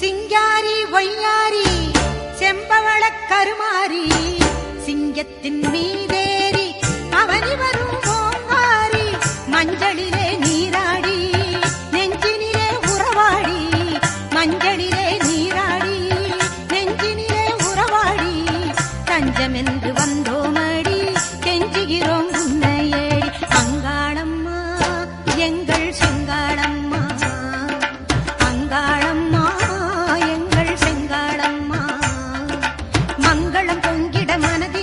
சிங்காரி ஒய்யாரி செம்பவள கருமாரி சிங்கத்தின் மீதேறி அவனி வரும் ஓங்காரி மஞ்சளிலே நீராடி நெஞ்சினிலே உறவாடி மஞ்சளிலே நீராடி நெஞ்சினிலே உறவாடி தஞ்சமென்று வந்தோமடி கெஞ்சுகிறோம் உன்னையேடி அங்காளம்மா எங்கள் செங்காளம்மா வெள்ளம் பொங்கிட மனதில்